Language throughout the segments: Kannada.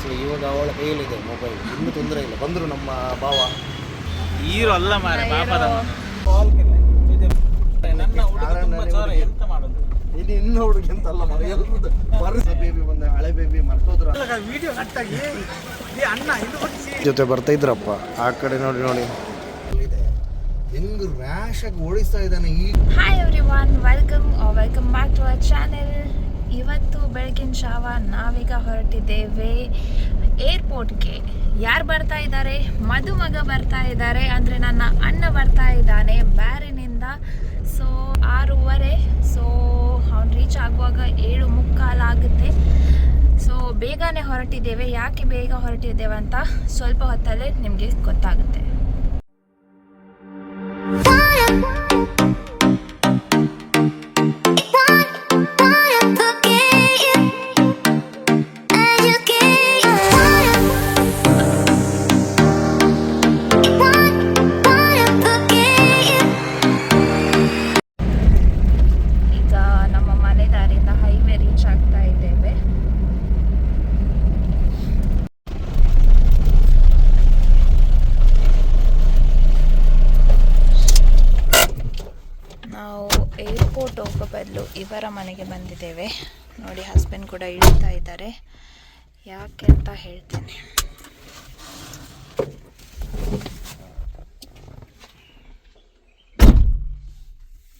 ಸೊ ಇವಾಗ ಅವಳ ಕೈಯಲ್ಲಿದೆ ಮೊಬೈಲ್ ಇನ್ನೂ ತೊಂದರೆ ಇಲ್ಲ. ಬಂದರು ನಮ್ಮ ಭಾವ. ಹೀರೋ ಅಲ್ಲ ಮಾರೆ ಪಾಪದ ಎಂತ ಮಾಡೋದು? ಇದು ಇನ್ನು ಹುಡುಗಿ ಅಂತಲ್ಲ ಮರ. ಎಲ್ಲರದ್ದು ಬರ್ಸ ಬೇಬಿ ಬಂದ ಹಳೆ ಬೇಬಿ ಮರ್ತೋದ್ರ. ವಿಡಿಯೋ ಕಟ್ಟಾಗಿ ಈ ಅಣ್ಣ ಇದು ಜೊತೆ ಬರ್ತಾ ಇದ್ರಪ್ಪ. ಆ ಕಡೆ ನೋಡಿ ನೋಡಿ. ಹೆಂಗ್ ರ್ಯಾಶ್ ಆಗಿ ಓಡಿಸ್ತಾ ಇದ್ದಾನೆ ಈ hi everyone welcome welcome back to our channel ಇವತ್ತು ಬೆಳಗಿನ ಶಾವ ನಾವೀಗ ಹೊರಟಿದ್ದೇವೆ ಏರ್ಪೋರ್ಟ್ಗೆ ಯಾರು ಬರ್ತಾ ಇದ್ದಾರೆ? ಮದುಮಗ ಬರ್ತಾ ಇದ್ದಾರೆ. ಅಂದರೆ ನನ್ನ ಅಣ್ಣ ಬರ್ತಾ ಇದ್ದಾನೆ ಬ್ಯಾರಿನಿಂದ. ಸೊ ಆರೂವರೆ. ಸೊ ಅವ್ನು ರೀಚ್ ಆಗುವಾಗ ಏಳು ಮುಕ್ಕಾಲಾಗುತ್ತೆ ಸೊ ಬೇಗನೆ ಹೊರಟಿದ್ದೇವೆ. ಯಾಕೆ ಬೇಗ ಹೊರಟಿದ್ದೇವೆ ಅಂತ ಸ್ವಲ್ಪ ಹೊತ್ತಲ್ಲೇ ನಿಮಗೆ ಗೊತ್ತಾಗುತ್ತೆ. ಹೋಗೋ ಬದಲು ಇವರ ಮನೆಗೆ ಬಂದಿದ್ದೇವೆ. ನೋಡಿ ಹಸ್ಬೆಂಡ್ ಕೂಡ ಇಳಿತಾ ಇದ್ದಾರೆ. ಯಾಕೆ ಅಂತ ಹೇಳ್ತೇನೆ.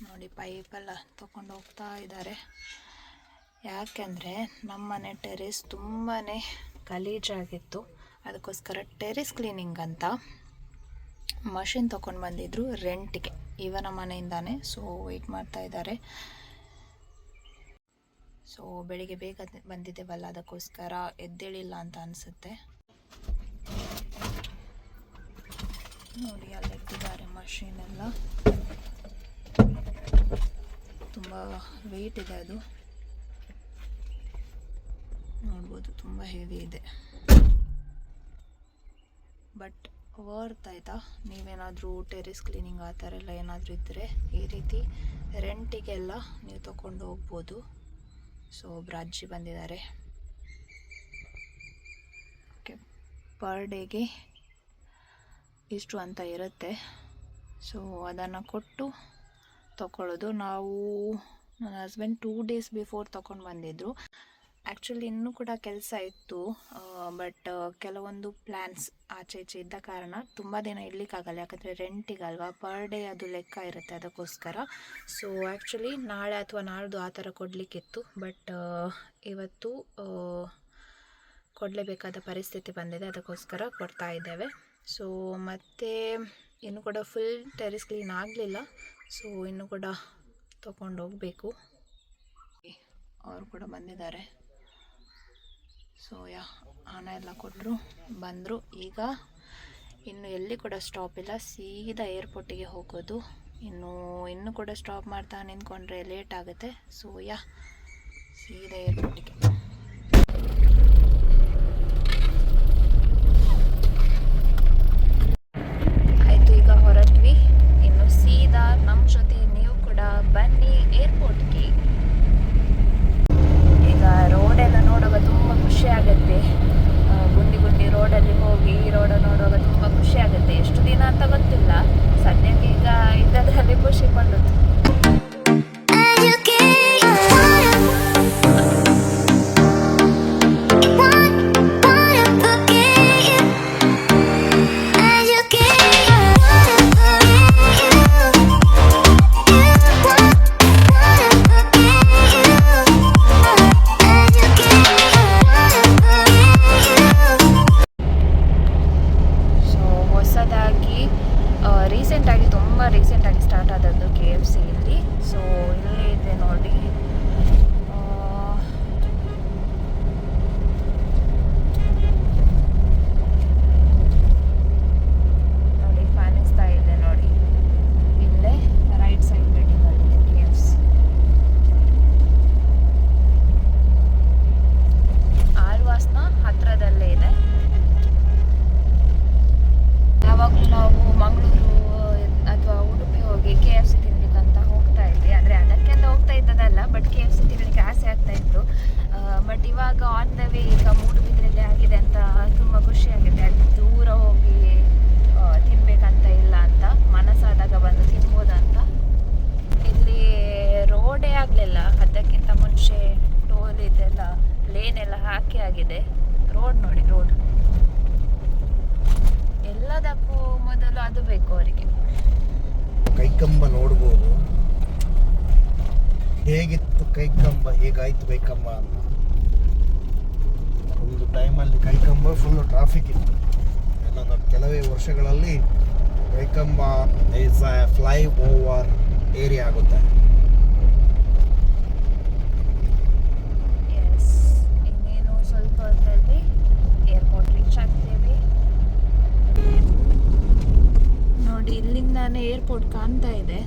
ನೋಡಿ ಪೈಪೆಲ್ಲ ತಗೊಂಡು ಹೋಗ್ತಾ ಇದ್ದಾರೆ. ಯಾಕೆಂದರೆ ನಮ್ಮನೆ ಟೆರೇಸ್ ತುಂಬಾ ಗಲೀಜಾಗಿತ್ತು. ಅದಕ್ಕೋಸ್ಕರ ಟೆರೇಸ್ ಕ್ಲೀನಿಂಗ್ ಅಂತ ಮಷಿನ್ ತೊಗೊಂಡು ಬಂದಿದ್ರು ರೆಂಟಿಗೆ ಇವನ ಮನೆಯಿಂದಾನೆ ಸೊ ವೆಯ್ಟ್ ಮಾಡ್ತಾ ಇದ್ದಾರೆ ಸೊ ಬೆಳಿಗ್ಗೆ ಬೇಗ ಬಂದಿದ್ದೇವಲ್ಲ, ಅದಕ್ಕೋಸ್ಕರ ಎದ್ದೇಳಿಲ್ಲ ಅಂತ ಅನಿಸುತ್ತೆ. ನೋಡಿ ಅಲ್ಲಿ ಇಟ್ಟಿದ್ದಾರೆ ಮಷೀನ್ ಎಲ್ಲ. ತುಂಬ ವೆಯ್ಟ್ ಇದೆ ಅದು. ನೋಡ್ಬೋದು, ತುಂಬ ಹೆವಿ ಇದೆ. ಬಟ್ ವರ್ತ್ ಆಯಿತಾ ನೀವೇನಾದರೂ ಟೆರಿಸ್ ಕ್ಲೀನಿಂಗ್ ಆ ಥರ ಎಲ್ಲ ಏನಾದರೂ ಇದ್ದರೆ ಈ ರೀತಿ ರೆಂಟಿಗೆಲ್ಲ ನೀವು ತಗೊಂಡು ಹೋಗ್ಬೋದು. ಸೊ ಒಬ್ರು ಅಜ್ಜಿ ಬಂದಿದ್ದಾರೆ. ಓಕೆ, ಪರ್ ಡೇಗೆ ಇಷ್ಟು ಅಂತ ಇರುತ್ತೆ. ಸೊ, ಅದನ್ನು ಕೊಟ್ಟು ತಗೊಳ್ಳೋದು ನಾವು, ನನ್ನ ಹಸ್ಬೆಂಡ್ ಟೂ ಡೇಸ್ ಬಿಫೋರ್ ತೊಗೊಂಡು ಬಂದಿದ್ದರು ಆ್ಯಕ್ಚುಲಿ ಇನ್ನೂ ಕೂಡ ಕೆಲಸ ಇತ್ತು. ಬಟ್ ಕೆಲವೊಂದು ಪ್ಲ್ಯಾನ್ಸ್ ಆಚೆ ಈಚೆ ಇದ್ದ ಕಾರಣ ತುಂಬ ದಿನ ಇಡ್ಲಿಕ್ಕಾಗಲ್ಲ. ಯಾಕಂದರೆ ರೆಂಟಿಗಲ್ವಾ ಪರ್ ಡೇ ಅದು ಲೆಕ್ಕ ಇರುತ್ತೆ ಅದಕ್ಕೋಸ್ಕರ. ಸೊ ಆ್ಯಕ್ಚುಲಿ ನಾಳೆ ಅಥವಾ ನಾಳ್ದು ಆ ಥರ ಕೊಡಲಿಕ್ಕಿತ್ತು. ಬಟ್ ಇವತ್ತು ಕೊಡಲೇಬೇಕಾದ ಪರಿಸ್ಥಿತಿ ಬಂದಿದೆ. ಅದಕ್ಕೋಸ್ಕರ ಕೊಡ್ತಾ ಇದ್ದೇವೆ. ಸೊ ಮತ್ತು ಇನ್ನು ಕೂಡ ಫುಲ್ ಟೆರಿಸ್ ಕ್ಲೀನ್ ಆಗಲಿಲ್ಲ. ಸೊ ಇನ್ನು ಕೂಡ ತಗೊಂಡು ಹೋಗಬೇಕು ಅವರು ಕೂಡ ಬಂದಿದ್ದಾರೆ. ಸೊ ಯಾ ಹಣ ಎಲ್ಲ ಕೊಟ್ಟರು ಬಂದರು. ಈಗ ಇನ್ನು ಎಲ್ಲಿ ಕೂಡ ಸ್ಟಾಪ್ ಇಲ್ಲ. ಸೀದಾ ಏರ್ಪೋರ್ಟಿಗೆ ಹೋಗೋದು. ಇನ್ನು ಇನ್ನು ಕೂಡ ಸ್ಟಾಪ್ ಮಾಡ್ತಾ ನಿಂತ್ಕೊಂಡ್ರೆ ಲೇಟ್ ಆಗುತ್ತೆ. ಸೊ ಯಾ ಸೀದಾ ಏರ್ಪೋರ್ಟಿಗೆ ಆಯಿತು, ಈಗ ಹೊರಟ್ವಿ. ಇನ್ನು ಸೀದಾ ನಮ್ಮ ಜೊತೆ ನೀವು ಕೂಡ ಬನ್ನಿ ಏರ್ಪೋರ್ಟ್ಗೆ ಈಗ ರೋಡೆಲ್ಲ ನೋಡುವಾಗ ತುಂಬ ಖುಷಿ ಆಗುತ್ತೆ. ಗುಂಡಿ ಗುಂಡಿ ರೋಡಲ್ಲಿ ಹೋಗಿ ಈ ರೋಡ ನೋಡುವಾಗ ತುಂಬ ಖುಷಿ ಆಗುತ್ತೆ. ಎಷ್ಟು ದಿನ ಅಂತ ಗೊತ್ತಿಲ್ಲ. ಸದ್ಯಕ್ಕೆ ಈಗ ಇದ್ದದ್ರಲ್ಲಿ ಖುಷಿ ಪಡೋದು ಕೈಕಂಬ ಹೇಗಾಯ್ತು ಬೈಕಂಬ ಅಂತ. ಒಂದು ಟೈಮಲ್ಲಿ ಕೈಕಂಬ ಫುಲ್ ಟ್ರಾಫಿಕ್ ಇತ್ತು. ನಾವು ಕೆಲವೇ ವರ್ಷಗಳಲ್ಲಿ Kaikamba is flyover area ಆಗುತ್ತೆ. ನೋಡಿ ಏರ್ಪೋರ್ಟ್ ಕಾಣ್ತಾ ಇದೆ.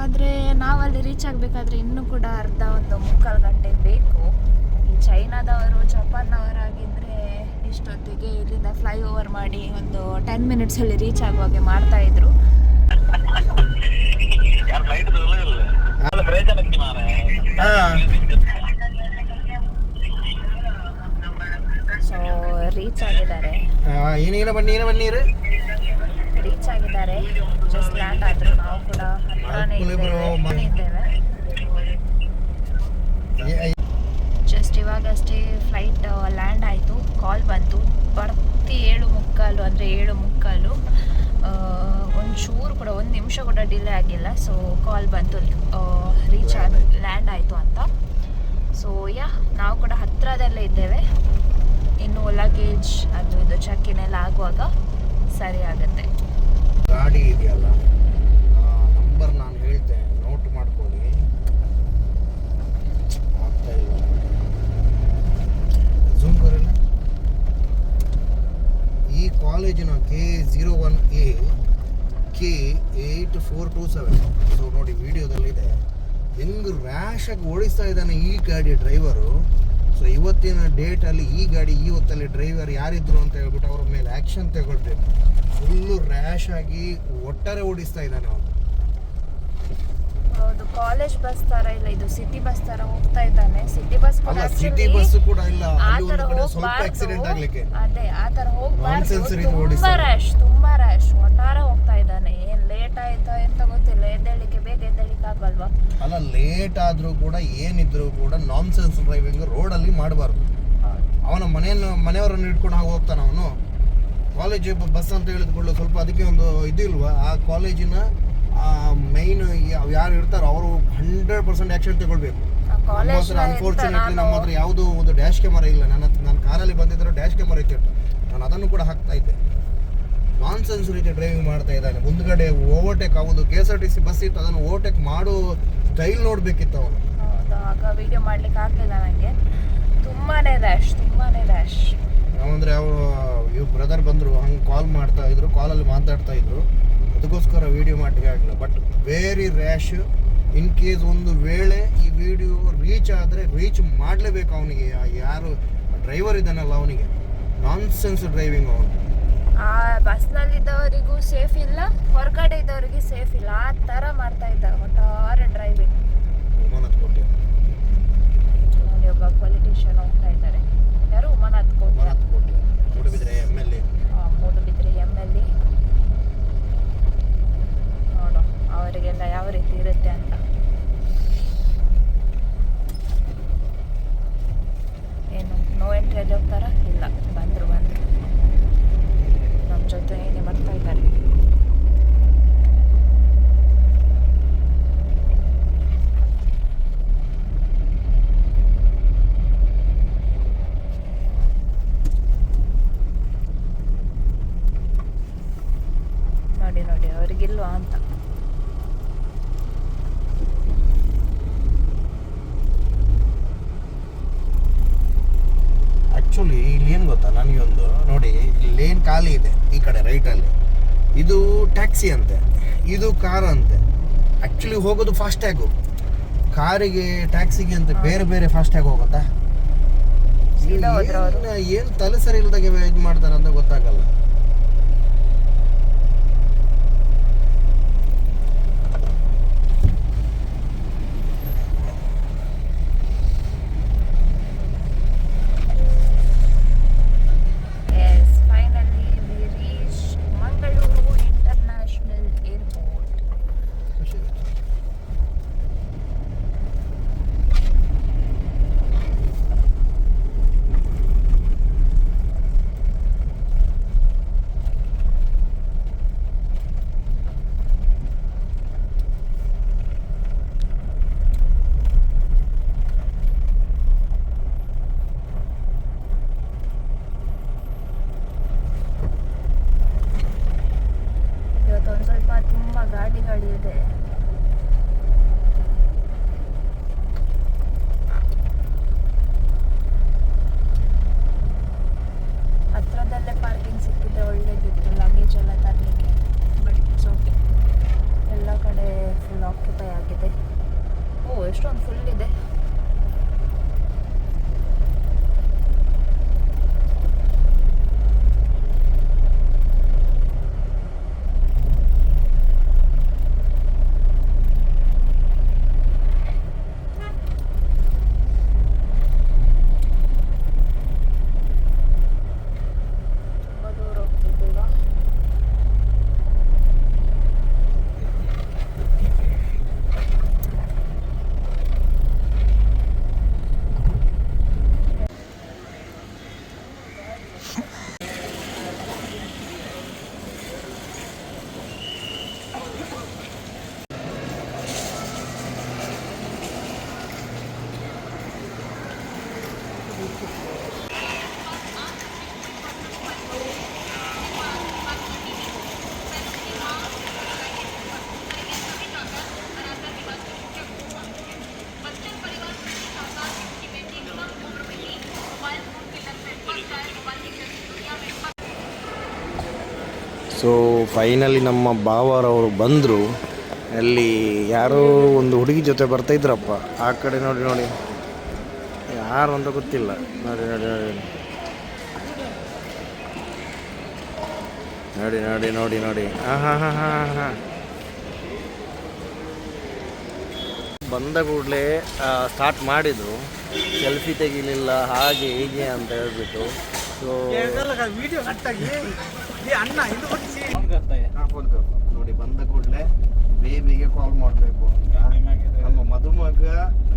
ಆದರೆ ನಾವಲ್ಲಿ ರೀಚ್ ಆಗಬೇಕಾದ್ರೆ ಇನ್ನೂ ಕೂಡ ಅರ್ಧ ಒಂದು ಮುಕ್ಕಾಲು ಗಂಟೆ ಬೇಕು. ಈ ಚೈನಾದವರು ಜಪಾನ್ನವರಾಗಿದ್ದರೆ ಇಷ್ಟೊತ್ತಿಗೆ ಇಲ್ಲಿಂದ ಫ್ಲೈ ಓವರ್ ಮಾಡಿ ಒಂದು ಟೆನ್ ಮಿನಿಟ್ಸಲ್ಲಿ ರೀಚ್ ಆಗುವಾಗೆ ಮಾಡ್ತಾ ಇದ್ರು ಸೊ ರೀಚ್ ಆಗಿದ್ದಾರೆ ಏನೇನ ಬನ್ನಿ ಏನ ಬನ್ನೀರು ರೀಚ್ ಆಗಿದ್ದಾರೆ ಜಸ್ಟ್ ಲ್ಯಾಂಡ್ ಆದ್ರು ನಾವು ಕೂಡ ಹತ್ರನೇ ಅಲ್ಪುಲಿ bro, ಇದ್ದೇವೆ ಮ- ಇದ್ದೇವೆ ಜಸ್ಟ್ ಇವಾಗಷ್ಟೇ ಫ್ಲೈಟ್ ಲ್ಯಾಂಡ್ ಆಯಿತು ಕಾಲ್ ಬಂತು ಬರ್ತಿ ಏಳು ಮುಕ್ಕಾಲು ಅಂದರೆ ಏಳು ಮುಕ್ಕಾಲು ಒಂದು ಚೂರು ಕೂಡ ಒಂದು ನಿಮಿಷ ಕೂಡ ಡಿಲೇ ಆಗಿಲ್ಲ ಸೊ ಕಾಲ್ ಬಂತು ರೀಚ್ ಆದ ಲ್ಯಾಂಡ್ ಆಯಿತು ಅಂತ ಸೊ ಯಾ ನಾವು ಕೂಡ ಹತ್ತಿರದಲ್ಲೇ ಇದ್ದೇವೆ ಇನ್ನು ಲಗೇಜ್ ಎಲ್ಲ ಆಗುವಾಗ ಸರಿ ಆಗುತ್ತೆ. ಗಾಡಿ ಇದೆಯಲ್ಲ? ನಂಬರ್ ನಾನು ಹೇಳ್ತೆ, ನೋಟ್ ಮಾಡ್ಕೊಳ್ಳಿ. ಈ ಕಾಲೇಜಿನ K zero one A K eight four two seven so ನೋಡಿ ವಿಡಿಯೋದಲ್ಲಿದೆ ಹೆಂಗ್ ರ್ಯಾಶ್ ಆಗಿ ಓಡಿಸ್ತಾ ಇದ್ದಾನೆ ಈ ಗಾಡಿ ಡ್ರೈವರು ಸೊ ಇವತ್ತಿನ ಡೇಟಲ್ಲಿ ಈ ಗಾಡಿ ಈ ಹೊತ್ತಲ್ಲಿ ಡ್ರೈವರ್ ಯಾರಿದ್ರು ಅಂತ ಹೇಳ್ಬಿಟ್ಟು ಅವ್ರ ಮೇಲೆ ಆ್ಯಕ್ಷನ್ ತಗೊಳ್ಬೇಕು. ಫುಲ್ಲು ರ್ಯಾಶ್ ಆಗಿ ಒಟ್ಟಾರೆ ಓಡಿಸ್ತಾ ಇದ್ದಾನೆ ಅವನು. ಹೌದು ಕಾಲೇಜ್ ಬಸ್ ತರ ಇಲ್ಲ ಇದು ಸಿಟಿ ಬಸ್ ತರ ಹೋಗ್ತಾ ಇದ್ದಾನೆ. ಸಿಟಿ ಬಸ್ ಕೂಡ ಸಿಟಿ ಬಸ್ ಕೂಡ ಇಲ್ಲ. ಸ್ವಲ್ಪ. ಆಕ್ಸಿಡೆಂಟ್ ಆಗ್ಲಿಕ್ಕೆ. ಅದೇ ಆ ತರ ಹೋಗ್ಬಾರ್ದು. ತುಂಬಾ. ರ್ಯಾಶ್ ತುಂಬಾ ರ್ಯಾಶ್ ಒಟ್ಟಾರೆ ಹೋಗ್ತಾ ಇದ್ದಾನೆ ಏನ್ ಲೇಟ್ ಆಯ್ತಾ ಎಂತ ಗೊತ್ತಿಲ್ಲ ಎದ್ದೇಳಿಕ್ಕೆ ಬೇಗ ಎದ್ದೇಳಿಕ್ಕೆ ಆಗಲ್ವಾ? ಅಲ್ಲ ಲೇಟ್ ಆದ್ರೂ ಕೂಡ ಏನಿದ್ರು ಕೂಡ ನಾನ್ ಸೆನ್ಸ್ ಡ್ರೈವಿಂಗ್ ರೋಡಲ್ಲಿ ಮಾಡಬಾರ್ದು. ಅವನ ಮನೆಯನ್ನು ಮನೆಯವರನ್ನು ಇಟ್ಕೊಂಡು ಹಾಗೆ ಹೋಗ್ತಾನೆ ಅವನು. ಕಾಲೇಜ್ ಬಸ್ ಅಂತ ಹೇಳಿದ್ಕೊಳ್ಳು ಸ್ವಲ್ಪ ಅದಕ್ಕೆ ಒಂದು ಇದಿಲ್ವಾ ಆ ಕಾಲೇಜಿನ ಮೈನ್ ಯಾರು ಇರ್ತಾರೋ ಅವರು ಹಂಡ್ರೆಡ್ ಪರ್ಸೆಂಟ್ ಆ್ಯಕ್ಷನ್ ತಗೊಳ್ಬೇಕು. ಅನ್ಫಾರ್ಚುನೇಟ್ಲಿ ನಮ್ಮ ಹತ್ರ ಯಾವುದೂ ಒಂದು ಡ್ಯಾಶ್ ಕ್ಯಾಮರಾ ಇಲ್ಲ. ನನ್ನ ಹತ್ರ ನಾನು ಕಾರಲ್ಲಿ ಬಂದಿದ್ದರೆ ಡ್ಯಾಶ್ ಕ್ಯಾಮರಾ ಇತ್ತು. ನಾನು ಅದನ್ನು ಕೂಡ ಹಾಕ್ತಾ ಇದ್ದೆ. ನಾನ್ ಸೆನ್ಸ್ ರೀತಿ ಡ್ರೈವಿಂಗ್ ಮಾಡ್ತಾ ಇದ್ದಾನೆ. ಮುಂದ್ಗಡೆ ಓವರ್ಟೇಕ್ ಆಗೋದು K S R T C bus ಇತ್ತು ಅದನ್ನು ಓವರ್ಟೇಕ್ ಮಾಡೋ ಸ್ಟೈಲ್ ನೋಡ್ಬೇಕಿತ್ತು ಅವನು. ಆಗ ವಿಡಿಯೋ ಮಾಡ್ಲಿಕ್ಕೆ ಆಗ್ತಿಲ್ಲ ನನಗೆ ತುಂಬಾನೇ ರ್ಯಾಶ್ ತುಂಬಾನೇ ರ್ಯಾಶ್ ಅಂದರೆ ಅವರು ಇವ್ರು ಬ್ರದರ್ ಬಂದರು ಹಂಗೆ ಕಾಲ್ ಮಾಡ್ತಾ ಇದ್ರು ಕಾಲಲ್ಲಿ ಮಾತಾಡ್ತಾ ಇದ್ರು. ಅದಕ್ಕೋಸ್ಕರ ವಿಡಿಯೋ ಮಾಡಲಿಕ್ಕೆ ಆಗಲಿಲ್ಲ. But very rash in case ಒಂದು ವೇಳೆ ಈ ವಿಡಿಯೋ ರೀಚ್ ಆದರೆ ರೀಚ್ ಮಾಡಲೇಬೇಕು ಅವನಿಗೆ. ಯಾರು ಡ್ರೈವರ್ ಇದ್ದಾನಲ್ಲ ಅವನಿಗೆ. ನಾನ್ ಸೆನ್ಸ್ ಡ್ರೈವಿಂಗ್ ಅವನು. ಆ ಬಸ್ನಲ್ಲಿದ್ದವರಿಗೂ ಸೇಫ್ ಇಲ್ಲ ಹೊರಗಡೆ ಇದ್ದವರಿಗೆ ಸೇಫ್ ಇಲ್ಲ. ಆ ಥರ ಮಾಡ್ತಾ ಇದ್ದಾರೆ ಒಟ್ಟಾರೆ ಡ್ರೈವಿಂಗ್ ನೋಡಿ ಒಬ್ಬ ಪೊಲಿಟಿಷಿಯನ್ ಹೋಗ್ತಾ ಇದ್ದಾರೆ. ಯಾರು Umanath Kote? Moodabidri M L A Moodubidri M L A ನೋಡು ಅವರಿಗೆಲ್ಲ ಯಾವ ರೀತಿ ಇರುತ್ತೆ ಅಂತ ಏನು ನೋ ಎಂಟ್ರಿಯಲ್ಲಿ ಹೋಗ್ತಾರಾ ಇಲ್ಲ ಬಂದರು ಬಂದರು ನಮ್ಮ ಜೊತೆ ಏನೇ ಬರ್ತಾ ಇದ್ದಾರೆ ನೋಡಿ ನೋಡಿ ಅವ್ರಿಗಿಲ್ವಾ ಅಂತ ಆ್ಯಕ್ಚುಲಿ ಇಲ್ಲಿ ಏನು ಗೊತ್ತಾ? ನನಗೊಂದು ನೋಡಿ ಇಲ್ಲಿ ಲೇನ್ ಖಾಲಿ ಇದೆ ಈ ಕಡೆ ರೈಟಲ್ಲಿ ಇದು ಟ್ಯಾಕ್ಸಿ ಅಂತೆ ಇದು ಕಾರ್ ಅಂತೆ. ಆ್ಯಕ್ಚುಲಿ ಹೋಗೋದು ಫಾಸ್ಟ್ಯಾಗು ಕಾರಿಗೆ ಟ್ಯಾಕ್ಸಿಗೆ ಅಂತ ಬೇರೆ ಬೇರೆ ಫಾಸ್ಟ್ಯಾಗ್ ಹೋಗುತ್ತಾ? ಸೀದಾ ಹೋದ್ರು ಏನು ತಲೆ ಸರಿ ಇಲ್ದಾಗೆ ಇದು ಮಾಡ್ತಾರೆ ಅಂತ ಗೊತ್ತಾಗಲ್ಲ. ಎಷ್ಟೊಂದು ಫುಲ್ ಇದೆ ತುಂಬ ದೂರ ಹೋಗ್ತಿದ್ದೀವ ಸೊ ಫೈನಲಿ ನಮ್ಮ ಬಾವರವರು ಬಂದರು. ಅಲ್ಲಿ ಯಾರೋ ಒಂದು ಹುಡುಗಿ ಜೊತೆ ಬರ್ತಾ ಇದ್ರಪ್ಪ. ಆ ಕಡೆ ನೋಡಿ ನೋಡಿ. ಯಾರು ಅಂತ ಗೊತ್ತಿಲ್ಲ. ನೋಡಿ ನೋಡಿ ನೋಡಿ. ನೋಡಿ ನೋಡಿ ನೋಡಿ ನೋಡಿ. ಹಾಂ ಹಾಂ ಹಾಂ ಹಾಂ ಹಾಂ. ಬಂದ ಕೂಡಲೇ ಸ್ಟಾರ್ಟ್ ಮಾಡಿದರು. ಸೆಲ್ಫಿ ತೆಗಿಲಿಲ್ಲ, ಹಾಗೆ, ಹೀಗೆ ಅಂತ ಹೇಳ್ಬಿಟ್ಟು. ಸೊ ಹೊಡಿಸಿ ನೋಡಿ ಬಂದ ಕೂಡಲೇ ಬೇಬಿಗೆ ಕಾಲ್ ಮಾಡಬೇಕು ಅಂತ. ನಮ್ಮ ಮದುಮಗ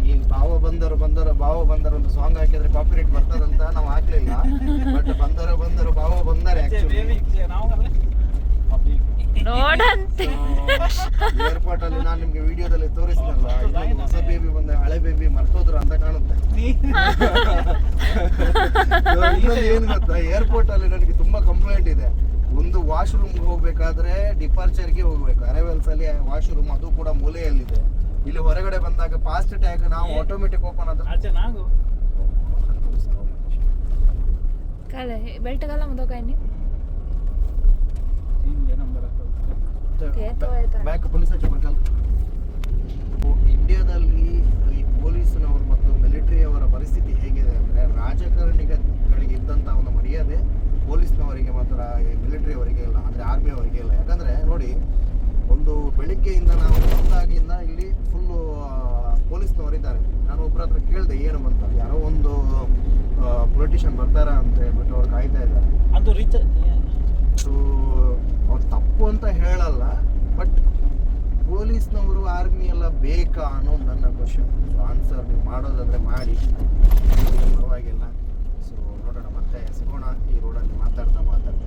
ಈ ಭಾವ ಬಂದರು ಬಂದರು ಭಾವ ಬಂದರು ಅಂತ ಸಾಂಗ್ ಹಾಕಿದ್ರೆ ಕಾಪಿರೇಟ್ ಬರ್ತದಂತ ನಾವು ಹಾಕ್ಲಿಲ್ಲ. ಬಟ್ ಬಂದರು ಬಂದರು ಭಾವ ಬಂದರೆ ನೋಡಂತೆ. ಏರ್ಪೋರ್ಟ್ ಅಲ್ಲಿ ನಾನು ನಿಮ್ಗೆ ವಿಡಿಯೋದಲ್ಲಿ ತೋರಿಸಿದಲ್ಲ ಹೊಸ ಬೇಬಿ ಬಂದ ಹಳೆ ಬೇಬಿ ಮರ್ತೋದ್ರ ಅಂತ ಕಾಣುತ್ತೆ. ಇನ್ನೊಂದು ಏನು ಗೊತ್ತಾ? ಏರ್ಪೋರ್ಟ್ ಅಲ್ಲಿ ನನಗೆ ತುಂಬಾ ಕಂಪ್ಲೇಂಟ್ ಇದೆ. ಒಂದು ವಾಶ್ರೂಮ್ಗೆ ಹೋಗ್ಬೇಕಾದ್ರೆ ಡಿಪಾರ್ಚರ್ಗೆ ಹೋಗ್ಬೇಕು. ಅರೈವಲ್ಸ್ ಅಲ್ಲಿ ವಾಶ್ರೂಮ್ ಅದು ಕೂಡ ಮೂಲೆಯಲ್ಲಿದೆ. ಇಲ್ಲಿ ಹೊರಗಡೆ ಬಂದಾಗ ಫಾಸ್ಟ್ ಟ್ಯಾಗ್ ನಾವು ಆಟೋಮೆಟಿಕ್ ಓಪನ್ ಆದ್ರೆ ಆಚೆ ನಾಗು. ಕಾಲೆ ಬೆಲ್ಟ್ಗೆಲ್ಲ ಮುದಕಾಯ್ನಿ? ಬ್ಯಾಕ್ ಪೊಲೀಸ್ ಹಚ್ಚಬೇಕಲ್ಲ ಇಂಡಿಯಾದಲ್ಲಿ ಈ ಪೊಲೀಸ್ನವರು ಮತ್ತು ಮಿಲಿಟರಿಯವರ ಪರಿಸ್ಥಿತಿ ಹೇಗಿದೆ ಅಂದರೆ ರಾಜಕಾರಣಿಗಳಿಗೆ ಇದ್ದಂಥ ಒಂದು ಮರ್ಯಾದೆ. ಪೊಲೀಸ್ನವರಿಗೆ ಮಾತ್ರ ಮಿಲಿಟರಿಯವರಿಗೆ ಇಲ್ಲ ಅಂದರೆ ಆರ್ಮಿಯವರಿಗೆ ಇಲ್ಲ. ಯಾಕಂದರೆ ನೋಡಿ ಒಂದು ಬೆಳಿಗ್ಗೆಯಿಂದ ನಾವು ಬಂದಾಗಿಂದ ಇಲ್ಲಿ ಫುಲ್ಲು ಪೊಲೀಸ್ನವರಿದ್ದಾರೆ ನಾನು ಒಬ್ಬರ ಹತ್ರ ಕೇಳಿದೆ ಏನು ಅಂತ. ಯಾರೋ ಒಂದು ಪೊಲಿಟಿಷಿಯನ್ ಬರ್ತಾರ ಅಂತ ಹೇಳ್ಬಿಟ್ಟು ಅವ್ರು ಕಾಯ್ತಾ ಇದ್ದಾರೆ. ಅದು ರೀಚ್ ಸೊ ಅವ್ರು ತಪ್ಪು ಅಂತ ಹೇಳಲ್ಲ ಬಟ್ ಪೊಲೀಸ್ನವರು ಆರ್ಮಿ ಎಲ್ಲ ಬೇಕಾ ಅನ್ನೋದು ನನ್ನ ಕ್ವಶನ್ ಸೊ ಆನ್ಸರ್ ನೀವು ಮಾಡೋದಾದ್ರೆ ಮಾಡಿ. ಪರವಾಗಿಲ್ಲ. ಸಿಗೋಣ ಈ ರೋಡಲ್ಲಿ ಮಾತಾಡ್ತಾ ಮಾತಾಡ್ತಾ.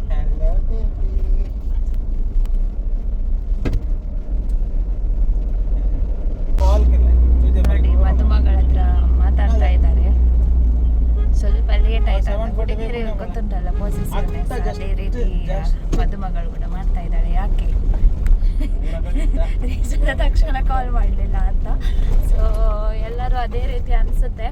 ನೋಡಿ ಮದುಮಗಳ ಹತ್ರ ಮಾತಾಡ್ತಾ ಇದ್ದಾರೆ. ಸ್ವಲ್ಪ ಲೇಟ್ ಆಯ್ತು ಗೊತ್ತುಂಟಲ್ಲ ಪೊಸಿಷನ್ನೆಸ್ ಅದೇ ರೀತಿ ಮದುಮಗಳು ಕೂಡ ಮಾಡ್ತಾ ಇದ್ದಾಳೆ ಯಾಕೆ? ರೀಸನ್ ತಕ್ಷಣ ಕಾಲ್ ಮಾಡಲಿಲ್ಲ ಅಂತ. ಸೊ ಎಲ್ಲರೂ ಅದೇ ರೀತಿ ಅನಿಸುತ್ತೆ.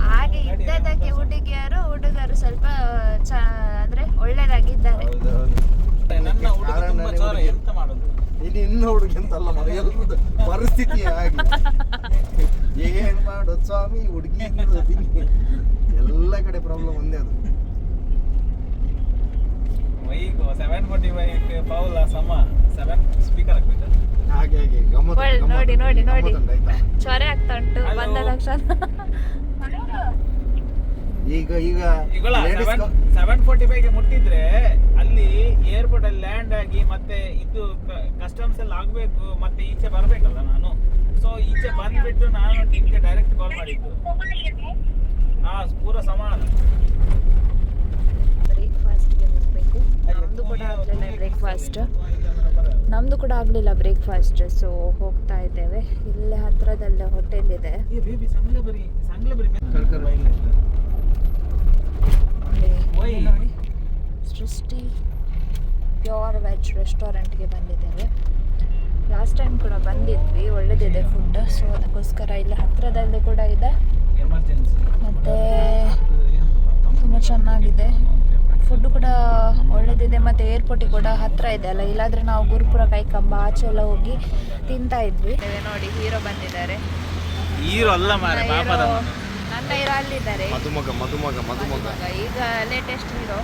ಹಾಗೆ ಇದ್ದದಕ್ಕೆ ಹುಡುಗಿಯರು ಹುಡುಗರು ಸ್ವಲ್ಪ ಚ ಅಂದ್ರೆ ಒಳ್ಳೇದಾಗಿದ್ದಾರೆ. ಇಲ್ಲಿ ಇನ್ನು ಇನ್ನು ಹುಡುಗಿ ಅಂತಲ್ಲ ಎಲ್ರದ್ದು ಪರಿಸ್ಥಿತಿ ಆಗಿದೆ ಏನ್ ಮಾಡೋದು ಸ್ವಾಮಿ ಹುಡುಗಿ ಎಲ್ಲ ಕಡೆ ಪ್ರಾಬ್ಲಮ್ ಒಂದೇ ಅದು. ಬೈಕ್ ಸೆವೆನ್ ಫೋರ್ಟಿ ಫೈವ್ ಪೌಲ ಸಮ ಸೆವೆನ್ ನೋಡಿ, ನೋಡಿ, ನೋಡಿ. ಚೊರೆ ಆಗ್ತಾ ಉಂಟು ಬಂದ ತಕ್ಷಣ. ಈಗ ಈಗ ಸೆವೆನ್ ಫೋರ್ಟಿ ಫೈವ್ ಮುಟ್ಟಿದ್ರೆ ಅಲ್ಲಿ ಏರ್ಪೋರ್ಟ್ ಅಲ್ಲಿ ಲ್ಯಾಂಡ್ ಆಗಿ ಮತ್ತೆ ಇದು ಕಸ್ಟಮ್ಸ್ ಎಲ್ಲ ಆಗ್ಬೇಕು ಮತ್ತೆ ಈಚೆ ಬರ್ಬೇಕಲ್ಲ ನಾನು. ಸೊ ಈಚೆ ಬಂದ್ಬಿಟ್ಟು ನಾನು ನಿಮ್ಗೆ ಡೈರೆಕ್ಟ್ ಕಾಲ್ ಮಾಡಿದ್ದು. ಹಾ ಪೂರ ಸಮಾನ. ಬ್ರೇಕ್ಫಾಸ್ಟ್ಗೆ ಹೋಗಬೇಕು. ನಮ್ಮದು ಕೂಡ ಆಗಲಿಲ್ಲ ಬ್ರೇಕ್ಫಾಸ್ಟ್ ನಮ್ಮದು ಕೂಡ ಆಗಲಿಲ್ಲ ಬ್ರೇಕ್ಫಾಸ್ಟ್ ಸೊ ಹೋಗ್ತಾ ಇದ್ದೇವೆ. ಇಲ್ಲೇ ಹತ್ತಿರದಲ್ಲೇ ಹೋಟೆಲ್ ಇದೆ. ನೋಡಿ ಸೃಷ್ಟಿ ಪ್ಯೂರ್ ವೆಜ್ ರೆಸ್ಟೋರೆಂಟ್ಗೆ ಬಂದಿದ್ದೇವೆ. ಲಾಸ್ಟ್ ಟೈಮ್ ಕೂಡ ಬಂದಿದ್ವಿ ಒಳ್ಳೆದಿದೆ ಫುಡ್ ಸೊ ಅದಕ್ಕೋಸ್ಕರ ಇಲ್ಲಿ ಹತ್ತಿರದಲ್ಲಿ ಕೂಡ ಇದೆ. ಎಮರ್ಜೆನ್ಸಿ ಮತ್ತು ತುಂಬ ಚೆನ್ನಾಗಿದೆ. ಫುಡ್ ಕೂಡ ಒಳ್ಳೆದಿದೆ ಮತ್ತೆ ಏರ್ಪೋರ್ಟಿಗೆ ಕೂಡ ಹತ್ರ ಇದೆ ಅಲ್ಲ? ಇಲ್ಲಾದ್ರೆ ನಾವು ಗುರುಪುರ ಕೈಕಂಬ ಆಚೆ ಎಲ್ಲ ಹೋಗಿ ತಿಂತಾ ಇದ್ವಿ. ನೋಡಿ ಹೀರೋ ಬಂದಿದ್ದಾರೆ. ಹೀರೋ ಅಲ್ಲ ಮಾರೆ ನನ್ನ ಪಾಪದ hero- ನನ್ನ ಹೀರೋ ಅಲ್ಲಿದ್ದಾರೆ. ಮಧುಮಗ ಮಧುಮಗ ಮಧುಮಗ ಈಗ ಲೇಟೆಸ್ಟ್ ಹೀರೋ.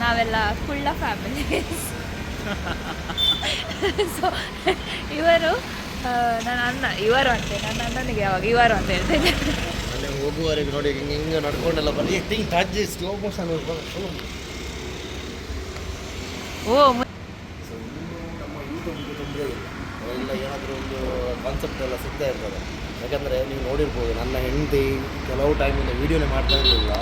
ನಾವೆಲ್ಲ ಫುಲ್ ಫ್ಯಾಮಿಲಿ ಸೊ ಇವರು ಆ, ನನ್ನ ಅಣ್ಣ ಇವರು ಅಂತೆ. ನನ್ನ ಅಣ್ಣನಿಗೆ ಯಾವಾಗ ಇವರು ಅಂತ ಹೇಳ್ತೇನೆ ಅಲ್ಲಿ ಹೋಗುವವರೆಗೆ ನೋಡಿ ಹಿಂಗೆ ಹಿಂಗೆ ನಡ್ಕೊಂಡೆಲ್ಲ ಬರೀ ತಿಂಗ್ ತಾಜಿ ಸ್ಲೋ ಮೋಷನ್ ಓ ಮು- ಸೊ ಇನ್ನು ನಮ್ಮ ಯೂಟ್ಯೂಬ್ಗೆ ತೊಂದರೆ ಇಲ್ಲ. ಎಲ್ಲ ಏನಾದರೂ ಒಂದು ಕಾನ್ಸೆಪ್ಟ್ ಎಲ್ಲ ಸಿಗ್ತಾ ಇರ್ತದೆ. ಯಾಕಂದರೆ ನೀವು ನೋಡಿರ್ಬೋದು ನನ್ನ ಹೆಂಡತಿ ಕೆಲವು ಟೈಮಿಂದ ವೀಡಿಯೋನೇ ಮಾಡ್ತಾ ಇರಲಿಲ್ಲ.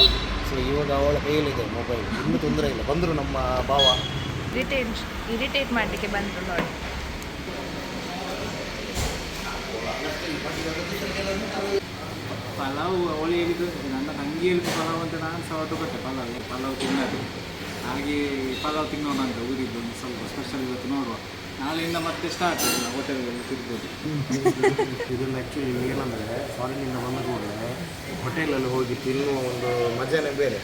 ಸೊ ಇವಾಗ ಅವಳ ಕೈಯಲ್ಲಿದೆ ಮೊಬೈಲ್ ಇನ್ನೂ ತೊಂದರೆ ಇಲ್ಲ. ಬಂದರು ನಮ್ಮ ಭಾವ. ಇರಿಟೇಟ್ ಇರಿಟೇಟ್ ಮಾಡಲಿಕ್ಕೆ ಬಂದರು ನೋಡಿ. ಪಲಾವ್ ಅವಳು ಹೇಳಿದ್ದು ನನ್ನ ತಂಗಿಯಲ್ಲಿ ಪಲಾವ್ ಅಂತ ನಾನು ಸಹ ಹೊರಟು ಕೊಟ್ಟೆ. ಪಲಾವ್ ಪಲಾವ್ ತಿನ್ನೋದು. ಹಾಗೆ ಪಲಾವ್ ತಿನ್ನೋಣ ಅಂತ ಊರಿದ್ದು ಒಂದು ಸ್ವಲ್ಪ ಸ್ಪೆಷಲ್ ಇವತ್ತು ನೋಡುವ. ನಾಳೆಯಿಂದ ಮತ್ತೆ ಸ್ಟಾರ್ಟ್ ಹೋಟೆಲ್ಗಳಲ್ಲಿ ತಿರ್ಬೋದು ಇದನ್ನು ಆ್ಯಕ್ಚುಲಿ ಏನಂದರೆ ಫಾರಿನಿಂದ ಬಂದ ಕೂಡಲೇ ಹೋಟೆಲಲ್ಲಿ ಹೋಗಿ ತಿನ್ನುವ ಒಂದು ಮಜಾನೇ ಬೇರೆ.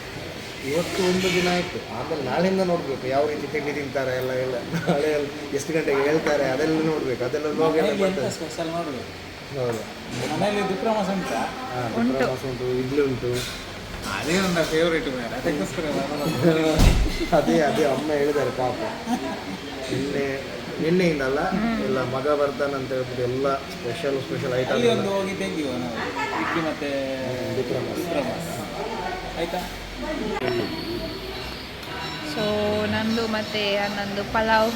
ಇವತ್ತು ಒಂದು ದಿನ ಆಯಿತು. ಆಮೇಲೆ ನಾಳೆಯಿಂದ ನೋಡಬೇಕು ಯಾವ ರೀತಿ ತಿಂಡಿ ತಿಂತಾರೆ ಎಲ್ಲ ಎಲ್ಲ. ನಾಳೆ ಎಷ್ಟು ಗಂಟೆಗೆ ಹೇಳ್ತಾರೆ ಅದೆಲ್ಲ ನೋಡಬೇಕು. ಅದೆಲ್ಲ ಸ್ಪೆಷಲ್ ನೋಡಬೇಕು? ಹೌದು. ಮನೆಯಲ್ಲಿ ದುಪ್ರವಾಸ ಉಂಟಾ. ಉಂಟು ಇಡ್ಲಿ ಉಂಟು. ಅದೇ ಒಂದು ಫೇವ್ರೇಟ್ ಅದಕ್ಕೋಸ್ಕರ ಅದೇ ಅದೇ ಅಮ್ಮ ಹೇಳಿದ್ದಾರೆ ಪಾಪ. ನಿನ್ನೆ ಇಲ್ಲಲ್ಲ ಎಲ್ಲ ಮಗ ಅಂತ ಹೇಳ್ಬಿಟ್ಟು ಎಲ್ಲ ಸ್ಪೆಷಲ್ ಸ್ಪೆಷಲ್ ಐಟಮ್ ಅಲ್ಲಿ ಒಂದು ಹೋಗಿ ತೆಗಿಯುವ ನಾವು. ಇಡ್ಲಿ ಮತ್ತೆ ದುಪ್ರವಾಸ. ಆಯ್ತಾ? ಸೊ ನಂದು ಮತ್ತು ನಂದು ಪಲಾವ್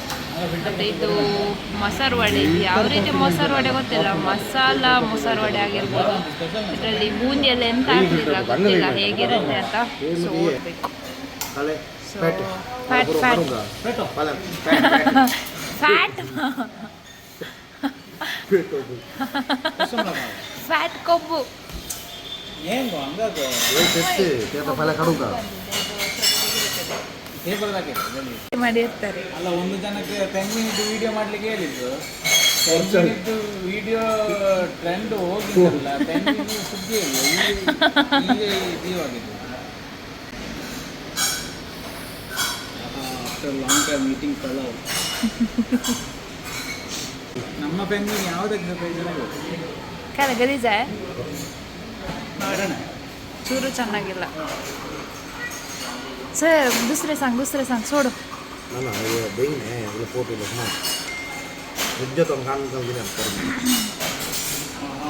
ಮತ್ತೆ ಇದು ಮೊಸರು ವಡೆ. ಯಾವ ರೀತಿ ಮೊಸರು ವಡೆ ಗೊತ್ತಿಲ್ಲ. ಮಸಾಲ ಮೊಸರು ವಡೆ ಆಗಿರ್ಬೋದು. ಇದರಲ್ಲಿ ಬೂಂದಿಯಲ್ಲಿ ಎಂತ ಆಗ್ತಿಲ್ಲ ಗೊತ್ತಿಲ್ಲ. ಹೇಗಿರುತ್ತೆ ಅಂತ ಸೊ ಓದಬೇಕು ತಲೆ so fat fat fat fat ಕೊಬ್ಬು. ಏನು ಮಾಡಿರ್ತಾರೆ. ಅಲ್ಲ ಒಂದು ಜನಕ್ಕೆ ತೆಂಗಿನಿದ್ದು ವಿಡಿಯೋ ಮಾಡ್ಲಿಕ್ಕೆ ಹೇಳಿದ್ದು ತೆಂಗಿನಿದ್ದು ವಿಡಿಯೋ ಟ್ರೆಂಡ್ ಹೋಗಿದ್ದಲ್ಲ ತೆಂಗಿನ ಸುದ್ದಿ ಇಲ್ಲ. ಈಗ ಜೀವಾಗಿದ್ದು after long time meeting pulao ನಮ್ಮ ಪೆಂಗಿನ್ ಯಾವುದಕ್ಕೆ ಕಾಲ ಗಲೀಜ ನೋಡೋಣ ಚೂರು ಚೆನ್ನಾಗಿಲ್ಲ. ಸರ್ दुसरे सांग दुसरे सांग सोडू ನಾನು ಬೈನೆ ಎಲ್ಲ ಫೋಟೋ ಇಲ್ಲ ಹಾಂ ನಿಜ ತಂದು ಕಾಣ್ಕೊಂಡಿದ್ದೀನಿ ಅಂತ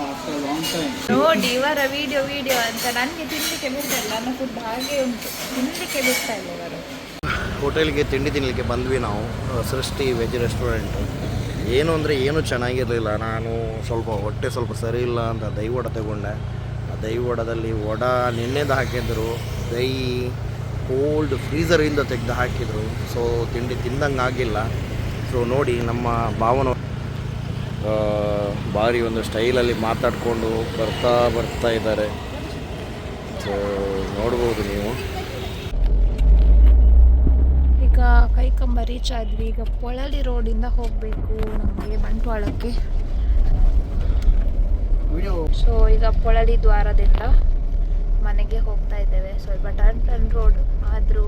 ಆಫ್ಟರ್ ಲಾಂಗ್ ಟೈಮ್ ನೋಡಿ ಇವರ ವಿಡಿಯೋ ವಿಡಿಯೋ ಅಂತ ನನಗೆ ತಿನ್ನಲಿಕ್ಕೆ ಬಿಡ್ತಾ ಇಲ್ಲ ನನ್ನ ಫುಡ್ ಹಾಗೆ ಉಂಟು ತಿನ್ನಲಿಕ್ಕೆ ಬಿಡ್ತಾ ಇಲ್ಲ ಇವರು ಹೋಟೆಲ್ಗೆ ತಿಂಡಿ ತಿನ್ನಲಿಕ್ಕೆ ಬಂದ್ವಿ ನಾವು ಅಹ್, ಸೃಷ್ಟಿ ವೆಜ್ ರೆಸ್ಟೋರೆಂಟ್ ಏನು ಅಂದರೆ ಏನೂ ಚೆನ್ನಾಗಿರಲಿಲ್ಲ ನಾನು ಸ್ವಲ್ಪ ಹೊಟ್ಟೆ ಸ್ವಲ್ಪ ಸರಿ ಇಲ್ಲ ಅಂತ ದಹಿ ವಡ ತಗೊಂಡೆ ಆ ದಹಿ ವಡದಲ್ಲಿ ವಡ ನಿನ್ನೆದು ಹಾಕಿದ್ರು ದಹಿ ಕೋಲ್ಡ್ ಫ್ರೀಸರಿಂದ ತೆಗೆದು ಹಾಕಿದರು. ಸೊ ತಿಂಡಿ ತಿಂದಂಗೆ ಆಗಿಲ್ಲ ಸೊ ನೋಡಿ ನಮ್ಮ ಭಾವನ ಭಾರಿ ಒಂದು ಸ್ಟೈಲಲ್ಲಿ ಮಾತಾಡಿಕೊಂಡು ಬರ್ತಾ ಬರ್ತಾ ಇದ್ದಾರೆ. ಸೊ ನೋಡ್ಬೋದು ನೀವು. ಈಗ ಕೈಕಂಬ ರೀಚ್ ಆದ್ವಿ. ಈಗ ಪೊಳಲಿ ರೋಡಿಂದ ಹೋಗಬೇಕು ನಮಗೆ ಬಂಟ್ವಾಳಕ್ಕೆ. ವಿಡಿಯೋ ಸೊ ಈಗ ಪೊಳಲಿ ದ್ವಾರದಿಂದ ಮನೆಗೆ ಹೋಗ್ತಾ ಇದ್ದೇವೆ. ಸ್ವಲ್ಪ ಟರ್ನ್ ಟರ್ನ್ ರೋಡ್ ಆದರೂ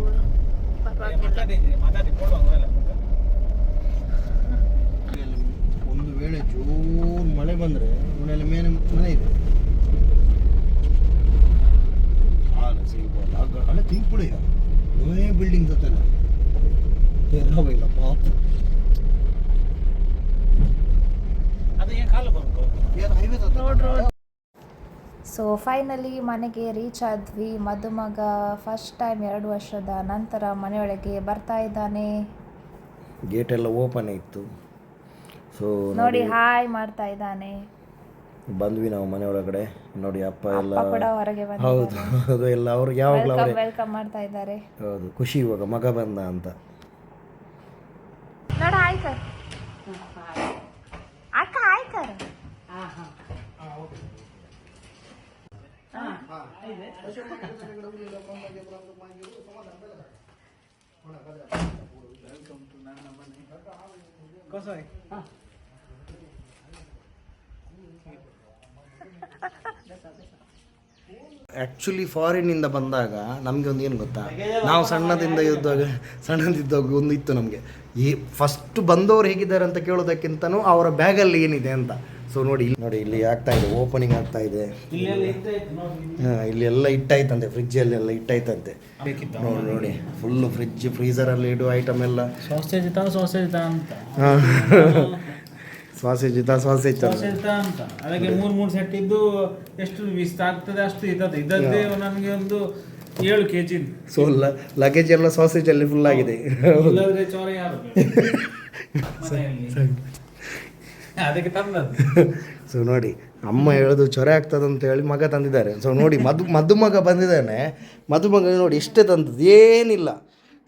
ಒಂದು ವೇಳೆ ಜೋರು ಮಳೆ ಬಂದರೆ ಮನೆಯಲ್ಲಿ ಮೇಲೆ ಮನೆ ಇದೆ. ಹಾಲ ಸಿಗ್ಬೋದು. ಅಲ್ಲ ತಿಂಕ್ ಬಿಡಿ ನೂನೇ ಬಿಲ್ಡಿಂಗ್ ಜೊತೆಲ್ಲ ಇಲ್ಲ ಪಾಪ ಅದು ಏನು ಕಾಲು ಬಂತು ಏನು highway road road so finally ಮನೆಗೆ ರೀಚ್ ಆದ್ವಿ. ಮದುಮಗ ಫಸ್ಟ್ ಟೈಮ್ ಎರಡು ವರ್ಷದ ನಂತರ ಮನೆಯೊಳಗೆ ಬರ್ತಾ ಇದ್ದಾನೆ. ಗೇಟ್ ಎಲ್ಲ ಓಪನ್ ಇತ್ತು. ಸೊ ನೋಡಿ ಹಾಯ್ ಮಾಡ್ತಾ ಇದ್ದಾನೆ. ಬಂದ್ವಿ ನಾವು ಮನೆ ಒಳಗಡೆ. ನೋಡಿ ಅಪ್ಪ ಎಲ್ಲ ಅಪ್ಪ ಕೂಡ ಹೊರಗೆ ಹೌದು ಹೌದು ಅದು ಎಲ್ಲ ಅವ್ರು ಯಾವಾಗಲೂ ಅವರೇ. ವೆಲ್ಕಮ್ ಮಾಡ್ತಾ ಇದ್ದಾರೆ. ಹೌದು ಖುಷಿ ಇವಾಗ ಮಗ ಬಂದ ಅಂತ. ನೋಡಿ ಹಾಯ್ ಸರ್ ಅಕ್ಕ ಹಾಯ್ ಸರ್ ಆ್ಯಕ್ಚುಲಿ ಫಾರಿನ್ನಿಂದ ಬಂದಾಗ ನಮಗೆ ಒಂದು ಏನು ಗೊತ್ತಾ? ನಾವು ಸಣ್ಣದಿಂದ ಇದ್ದಾಗ ಸಣ್ಣದಿದ್ದಾಗ ಒಂದು ಇತ್ತು ನಮಗೆ. ಈ ಫಸ್ಟ್ ಬಂದವರು ಹೇಗಿದ್ದಾರೆ ಅಂತ ಕೇಳೋದಕ್ಕಿಂತನೂ ಅವರ ಬ್ಯಾಗಲ್ಲಿ ಏನಿದೆ ಅಂತ. ಸೊ ನೋಡಿ ಇಲ್ಲಿ ನೋಡಿ ಇಲ್ಲಿ ಆಗ್ತಾ ಇದೆ ಓಪನಿಂಗ್ ಆಗ್ತಾ ಇದೆ. ಇಲ್ಲಿ. ಎಲ್ಲ ಇಟ್ಟಾಯ್ತಂತೆ ಫ್ರಿಜ್ಜಲ್ಲಿ ಎಲ್ಲ ಇಟ್ಟಾಯ್ತಂತೆ ನೋಡಿ ನೋಡಿ ಫುಲ್ ಫ್ರಿಜ್ ಫ್ರೀಸರಲ್ಲಿ ಇಡುವ ಐಟಮ್ ಎಲ್ಲ. ಸಾಸೇಜ್ ತಾ ಸಾಸೇಜ್ ತಾ ಅಂತ. ಸಾಸೇಜ್ ಇದ್ದ ಸಾಸೇಜ್ ತಾ. ಅಂತ. ಅದಕ್ಕೆ ಮೂರು ಮೂರು ಸೆಟ್ ಇದ್ದು ಎಷ್ಟು ವಿಸ್ತ ಆಗ್ತದೆ ಅಷ್ಟು ಇದ್ದದ್ದು. ಇದ್ದದ್ದೇ ನನಗೆ ಒಂದು ಏಳು ಕೆ ಜಿ ಸೊ ಲಗೇಜ್ ಎಲ್ಲ ಸಾಸೇಜಲ್ಲಿ ಫುಲ್ ಆಗಿದೆ ಇಲ್ಲದ್ರೆ ಚೋರ ಯಾರು ಮನೆಯಲ್ಲಿ ಅದಕ್ಕೆ ತಂದ ಸೊ ನೋಡಿ ಅಮ್ಮ ಹೇಳೋದು ಚೊರೆ ಆಗ್ತದೆ ಅಂತ ಹೇಳಿ ಮಗ ತಂದಿದ್ದಾರೆ. ಸೊ ನೋಡಿ ಮದು ಮದುಮಗ ಬಂದಿದ್ದಾನೆ. ಮದುಮಗ ನೋಡಿ ಇಷ್ಟೇ ತಂದದ್ದು ಏನಿಲ್ಲ.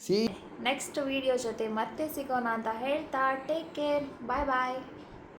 ಸಿ ನೆಕ್ಸ್ಟ್ ವಿಡಿಯೋ ಜೊತೆ ಮತ್ತೆ ಸಿಗೋಣ ಅಂತ ಹೇಳ್ತಾ ಟೇಕ್ ಕೇರ್ ಬಾಯ್ ಬಾಯ್